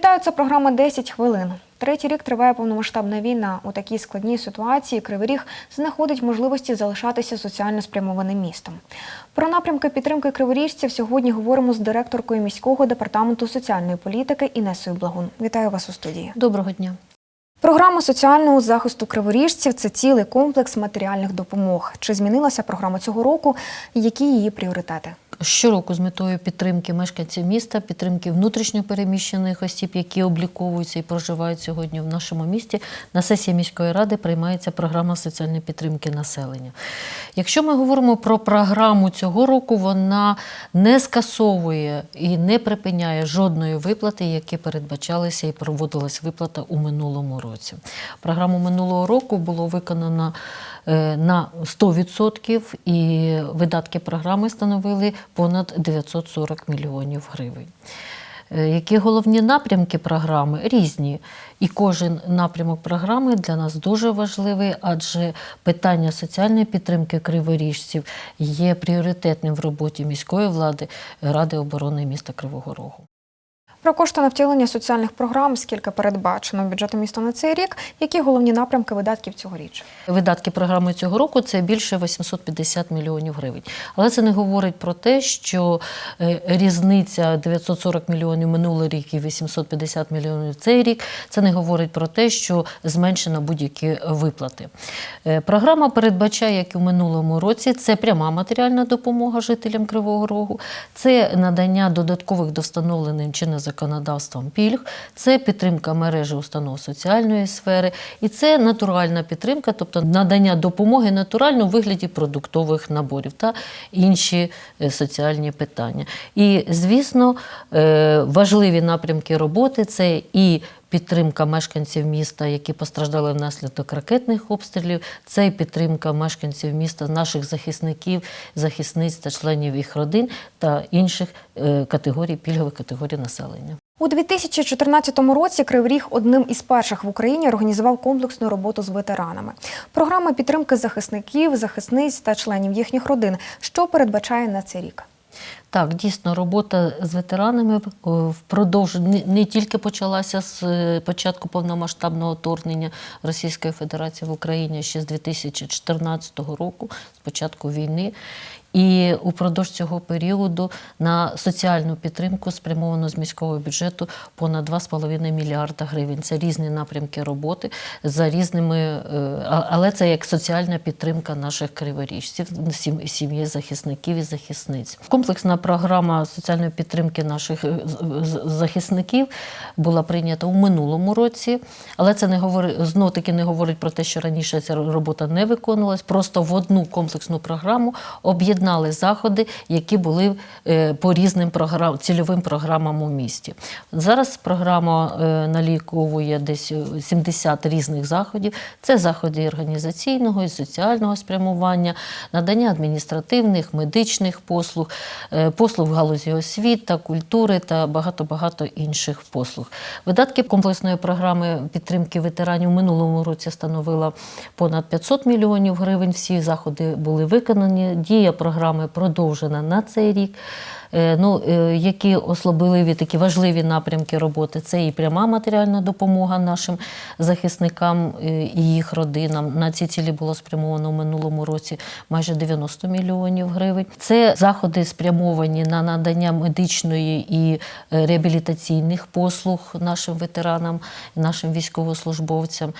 Вітаю, це програма «10 хвилин. Третій рік триває повномасштабна війна. У такій складній ситуації Кривий Ріг знаходить можливості залишатися соціально спрямованим містом. Про напрямки підтримки криворіжців сьогодні говоримо з директоркою міського департаменту соціальної політики Інесою Благун. Вітаю вас у студії. Доброго дня. Програма соціального захисту криворіжців це цілий комплекс матеріальних допомог. Чи змінилася програма цього року? Які її пріоритети? Щороку з метою підтримки мешканців міста, підтримки внутрішньопереміщених осіб, які обліковуються і проживають сьогодні в нашому місті, на сесії міської ради приймається програма соціальної підтримки населення. Якщо ми говоримо про програму цього року, вона не скасовує і не припиняє жодної виплати, які передбачалися і проводилась виплата у минулому році. Програму минулого року було виконано на 100% і видатки програми становили понад 940 мільйонів гривень. Е, Які головні напрямки програми різні, і кожен напрямок програми для нас дуже важливий, адже питання соціальної підтримки криворіжців є пріоритетним в роботі міської влади Ради оборони міста Кривого Рогу. Про кошти на втілення соціальних програм, скільки передбачено бюджетом міста на цей рік, які головні напрямки видатків цьогоріч? Видатки програми цього року це більше 850 мільйонів гривень. Але це не говорить про те, що е, різниця 940 мільйонів минулий рік і 850 мільйонів цей рік. Це не говорить про те, що зменшено будь-які виплати. Е, Програма передбачає, як і в минулому році, це пряма матеріальна допомога жителям Кривого Рогу, це надання додаткових до встановленим чинним законодавством пільг, це підтримка мережі установ соціальної сфери, і це натуральна підтримка, тобто надання допомоги натурально у вигляді продуктових наборів та інші е, соціальні питання. І, звісно, е, важливі напрямки роботи це і Підтримка мешканців міста, які постраждали внаслідок ракетних обстрілів, це і підтримка мешканців міста, наших захисників, захисниць та членів їх родин та інших е, категорій, пільгових категорій населення. У 2014 році Кривий Ріг одним із перших в Україні організував комплексну роботу з ветеранами. Програма підтримки захисників, захисниць та членів їхніх родин, що передбачає на цей рік. Так, дійсно, робота з ветеранами впродовж не, не тільки почалася з е, початку повномасштабного вторгнення Російської Федерації в Україні ще з 2014 року, з початку війни. І упродовж цього періоду на соціальну підтримку спрямовано з міського бюджету понад 2,5 мільярда гривень. Це різні напрямки роботи за різними, е, але це як соціальна підтримка наших криворіжців, сім- сім'ї захисників і захисниць. Комплексна програма соціальної підтримки наших е, захисників була прийнята у минулому році, але це не говорить знов таки не говорить про те, що раніше ця робота не виконувалась. Просто в одну комплексну програму об'єднали заходи, які були е, по різним програм, цільовим програмам у місті. Зараз програма е, наліковує десь е, 70 різних заходів. Це заходи організаційного і соціального спрямування, надання адміністративних, медичних послуг, е, послуг в галузі освіти, культури та багато-багато інших послуг. Видатки комплексної програми підтримки ветеранів в минулому році становила понад 500 мільйонів гривень. Всі заходи були виконані. Дія програми продовжена на цей рік. Е, Ну, е, які особливі такі важливі напрямки роботи, це і пряма матеріальна допомога нашим захисникам е, і їх родинам. На ці цілі було спрямовано в минулому році майже 90 мільйонів гривень. Це заходи спрямовані на надання медичної і реабілітаційних послуг нашим ветеранам, нашим військовослужбовцям.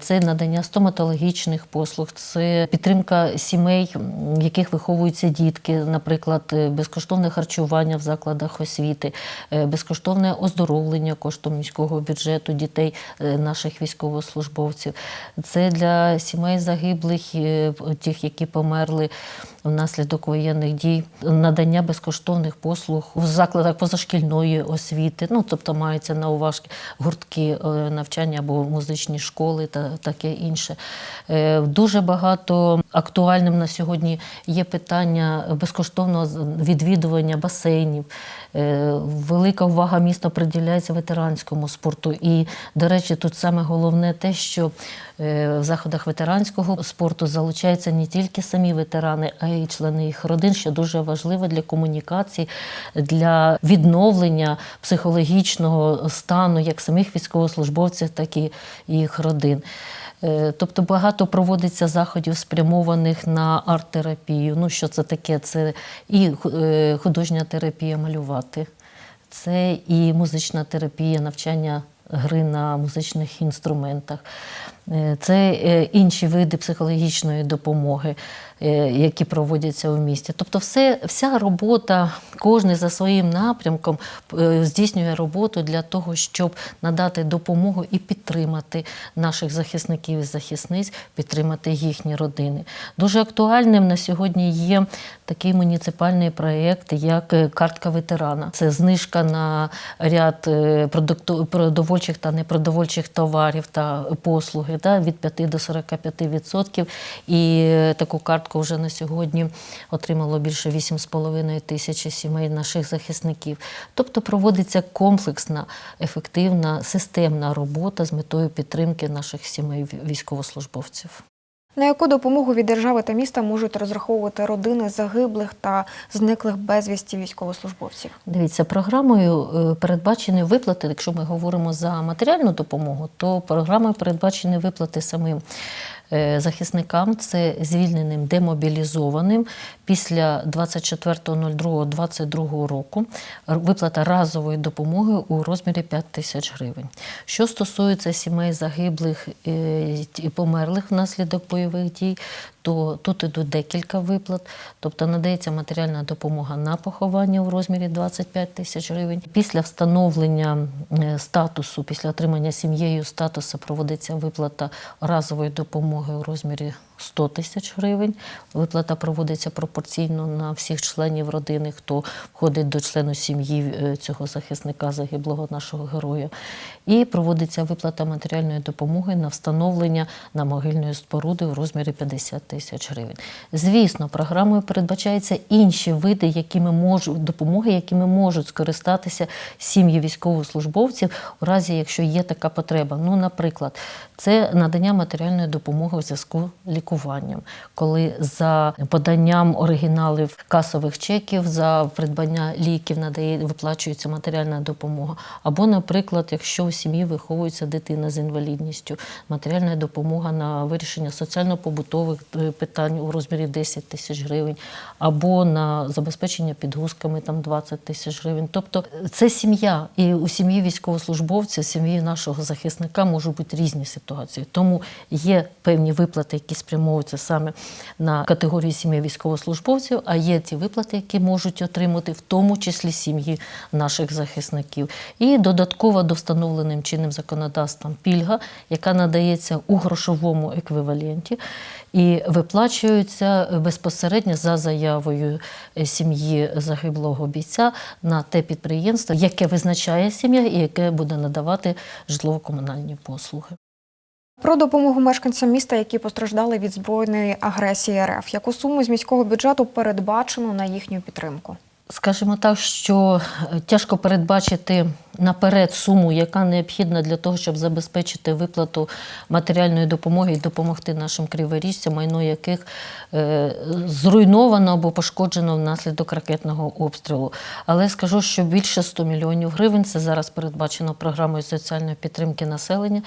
Це надання стоматологічних послуг, це підтримка сімей, в яких виховуються дітки, наприклад, е, харчування в закладах освіти, е, безкоштовне оздоровлення коштом міського бюджету дітей е, наших військовослужбовців. Це для сімей загиблих, е, тих, які померли внаслідок воєнних дій, надання безкоштовних послуг в закладах позашкільної освіти. Ну тобто мається на увазі гуртки навчання або музичні школи та таке інше. Дуже багато актуальним на сьогодні є питання безкоштовного відвідування відновлення басейнів. Е, Велика увага міста приділяється ветеранському спорту. І, до речі, тут саме головне те, що е, в заходах ветеранського спорту залучаються не тільки самі ветерани, а й члени їх родин, що дуже важливо для комунікації, для відновлення психологічного стану як самих військовослужбовців, так і їх родин. Е, Тобто багато проводиться заходів, спрямованих на арт-терапію. Ну, що це таке? Це і е, художня терапія малювати, це і музична терапія, навчання гри на музичних інструментах. Е, Це е, інші види психологічної допомоги, е, які проводяться в місті. Тобто, все, вся робота, кожен за своїм напрямком здійснює роботу для того, щоб надати допомогу і підтримати наших захисників і захисниць, підтримати їхні родини. Дуже актуальним на сьогодні є такий муніципальний проєкт, як картка ветерана. Це знижка на ряд продовольчих та непродовольчих товарів та да, від 5 до 45%. І е, таку картку вже на сьогодні отримало більше 8,5 тисячі сімей наших захисників. Тобто проводиться комплексна, ефективна, системна робота з метою підтримки наших сімей військовослужбовців. На яку допомогу від держави та міста можуть розраховувати родини загиблих та зниклих безвісті військовослужбовців? Дивіться, програмою е, передбачені виплати. Якщо ми говоримо за матеріальну допомогу, то програмою передбачені виплати самим захисникам, це звільненим демобілізованим після 24.02.22 року. Виплата разової допомоги у розмірі 5 тисяч гривень. Що стосується сімей загиблих е, і померлих внаслідок бойових дій, то тут ідуть декілька виплат, тобто надається матеріальна допомога на поховання у розмірі 25 тисяч гривень. Після встановлення е, статусу, після отримання сім'єю статусу проводиться виплата разової допомоги у розмірі 100 тисяч гривень. Виплата проводиться пропорційно на всіх членів родини, хто входить до члену сім'ї е, цього захисника загиблого нашого героя. І проводиться виплата матеріальної допомоги на встановлення на могильної споруди у розмірі 50 тисяч гривень. Звісно, програмою передбачаються інші види, якими можуть допомоги, якими можуть скористатися сім'ї військовослужбовців у разі, якщо є така потреба. Ну, наприклад, це надання матеріальної допомоги у зв'язку з лікуванням, коли за поданням оригіналів касових чеків за придбання ліків надає виплачується матеріальна допомога. Або, наприклад, якщо у сім'ї виховується дитина з інвалідністю, матеріальна допомога на вирішення соціально-побутових е, питань у розмірі 10 тисяч гривень, або на забезпечення підгузками там 20 тисяч гривень. Тобто це сім'я, і у сім'ї військовослужбовців, сім'ї нашого захисника можуть бути різні ситуації. Тому є певні виплати, які спрямовуються саме на категорії сім'ї військовослужбовців, а є ті виплати, які можуть отримати, в тому числі сім'ї наших захисників. І додатково до встановленим чинним законодавством пільга, яка надається у грошовому еквіваленті. І виплачуються безпосередньо за заявою е, сім'ї загиблого бійця на те підприємство, яке визначає сім'я і яке буде надавати житлово-комунальні послуги. Про допомогу мешканцям міста, які постраждали від збройної агресії РФ. Яку суму з міського бюджету передбачено на їхню підтримку? Скажімо так, що е, тяжко передбачити наперед суму, яка необхідна для того, щоб забезпечити виплату матеріальної допомоги і допомогти нашим криворіжцям, майно яких е, зруйновано або пошкоджено внаслідок ракетного обстрілу. Але скажу, що більше 100 мільйонів гривень це зараз передбачено програмою соціальної підтримки населення.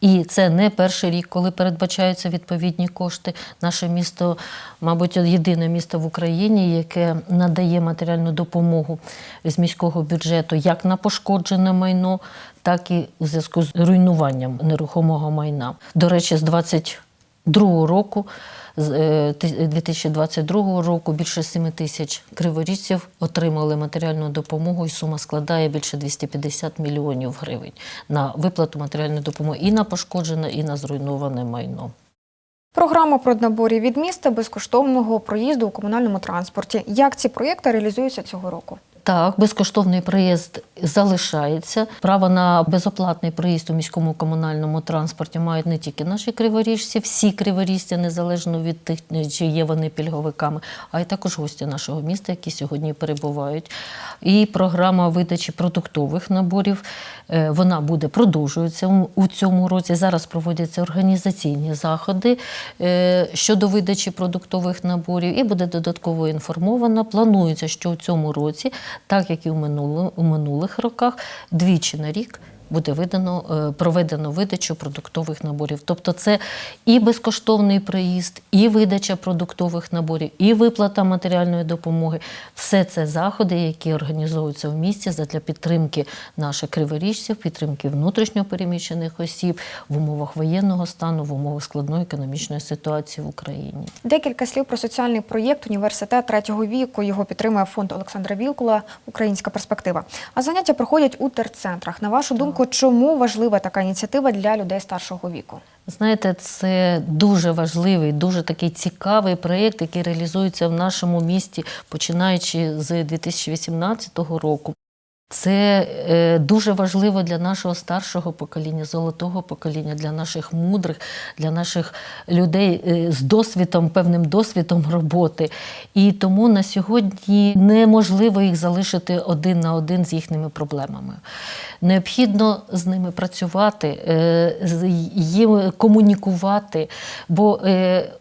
І це не перший рік, коли передбачаються відповідні кошти. Наше місто, мабуть, єдине місто в Україні, яке надає матеріальну допомогу з міського бюджету як на пошкоджене майно, так і у зв'язку з руйнуванням нерухомого майна. До речі, з 22 року. З е, ти- 2022 року більше 7 тисяч криворіжців отримали матеріальну допомогу, і сума складає більше 250 мільйонів гривень на виплату матеріальної допомоги і на пошкоджене, і на зруйноване майно. Програма про наборі від міста безкоштовного проїзду у комунальному транспорті. Як ці проєкти реалізуються цього року? Так, безкоштовний проїзд залишається. Право на безоплатний проїзд у міському комунальному транспорті мають не тільки наші криворіжці, всі криворіжці, незалежно від тих, чи є вони пільговиками, а й також гості нашого міста, які сьогодні перебувають. І програма видачі продуктових наборів е, вона буде продовжується у- цьому році. Зараз проводяться організаційні заходи е, щодо видачі продуктових наборів, і буде додатково інформована. Планується, що у цьому році, так як і у, минулих роках, двічі на рік. Буде видано, е, проведено видачу продуктових наборів. Тобто це і безкоштовний приїзд, і видача продуктових наборів, і виплата матеріальної допомоги. Все це заходи, які організовуються в місті для підтримки наших криворіжців, підтримки внутрішньопереміщених осіб в умовах воєнного стану, в умовах складної економічної ситуації в Україні. Декілька слів про соціальний проєкт Університет третього віку. Його підтримує фонд Олександра Вілкула Українська перспектива. А заняття проходять у терцентрах. На вашу думку, чому важлива така ініціатива для людей старшого віку? Знаєте, це дуже важливий, дуже такий цікавий проєкт, який реалізується в нашому місті, починаючи з 2018 року. Це е, дуже важливо для нашого старшого покоління, золотого покоління, для наших мудрих, для наших людей е, з досвідом, певним досвідом роботи. І тому на сьогодні неможливо їх залишити один на один з їхніми проблемами. Необхідно з ними працювати, е, з їм комунікувати. Бо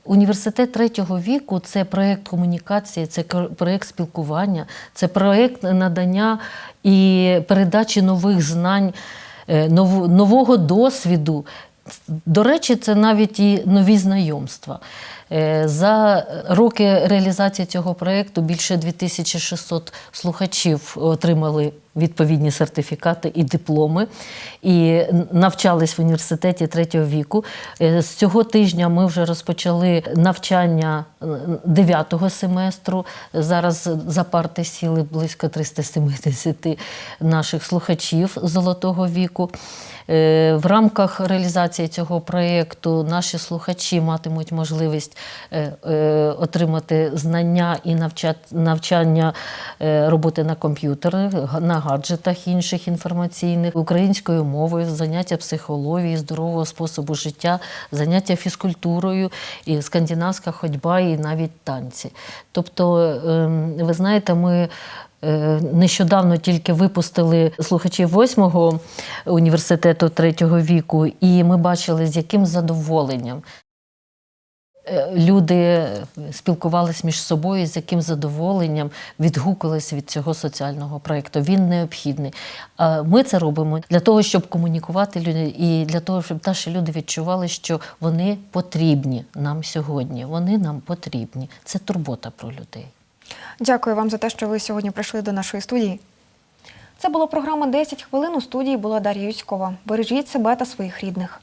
університет третього віку це проєкт комунікації, це проєкт спілкування, це проєкт надання і передачі нових знань, е, нового досвіду. До речі, це навіть і нові знайомства. Е, За роки реалізації цього проєкту більше 2600 слухачів отримали відповідні сертифікати і дипломи, і навчались в університеті третього віку. Е, З цього тижня ми вже розпочали навчання дев'ятого семестру. Зараз за парти сіли близько 370 наших слухачів золотого віку. Е, В рамках реалізації цього проєкту наші слухачі матимуть можливість е, отримати знання і навчання роботи на комп'ютері, га- на гаджетах інших інформаційних, українською мовою, заняття психології, здорового способу життя, заняття фізкультурою, і скандинавська ходьба, і навіть танці. Тобто, ем, ви знаєте, ми Е, Нещодавно тільки випустили слухачів восьмого університету третього віку, і ми бачили, з яким задоволенням люди спілкувалися між собою, з яким задоволенням відгукувалися від цього соціального проєкту. Він необхідний. А Ми це робимо для того, щоб комунікувати люди, і для того, щоб наші люди відчували, що вони потрібні нам сьогодні. Вони нам потрібні. Це турбота про людей. Дякую вам за те, що ви сьогодні прийшли до нашої студії. Це була програма «10 хвилин. У студії була Дар'я Юськова. Бережіть себе та своїх рідних.